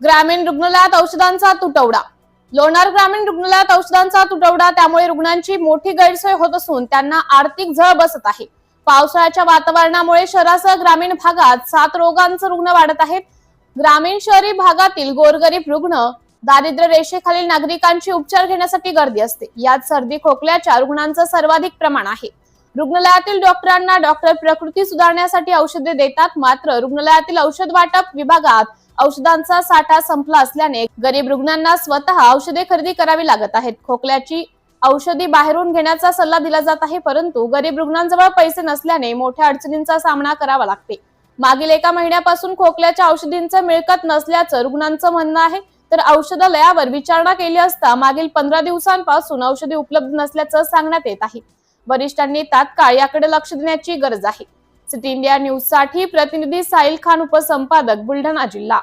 ग्रामीण रुग्णालयात औषधांचा तुटवडा. लोणार ग्रामीण रुग्णालयात औषधांचा तुटवडा त्यामुळे रुग्णांची मोठी गैरसोय होत असून त्यांना आर्थिक झळ बसत आहे. पावसाळ्याच्या वातावरणामुळे शहरासह ग्रामीण भागात सात रोगांचे रुग्ण वाढत आहेत. ग्रामीण शहरी भागातील गोरगरीब रुग्ण दारिद्र्य रेषेखालील नागरिकांची उपचार घेण्यासाठी गर्दी असते. यात सर्दी खोकल्याच्या रुग्णांचं सर्वाधिक प्रमाण आहे. रुग्णालयातील डॉक्टरांना डॉक्टर प्रकृती सुधारण्यासाठी औषधे देतात मात्र रुग्णालयातील औषध वाटप विभागात औषधांचा साठा संपला असल्याने गरीब रुग्णांना स्वतः औषधे खरेदी करावी लागत आहेत. खोकल्याची औषधी बाहेरून घेण्याचा सल्ला दिला जात आहे परंतु गरीब रुग्णांजवळ पैसे नसल्याने मोठ्या अडचणींचा सामना करावा लागते. मागील एका महिन्यापासून खोकल्याच्या औषधींचं मिळकत नसल्याचं रुग्णांचं म्हणणं आहे. तर औषधालयावर विचारणा केली असता मागील पंधरा दिवसांपासून औषधी उपलब्ध नसल्याचं सांगण्यात येत आहे. वरिष्ठांनी तात्काळ याकडे लक्ष देण्याची गरज आहे. सिटी इंडिया न्यूजसाठी प्रतिनिधी साहिल खान उपसंपादक बुलढाणा जिल्हा.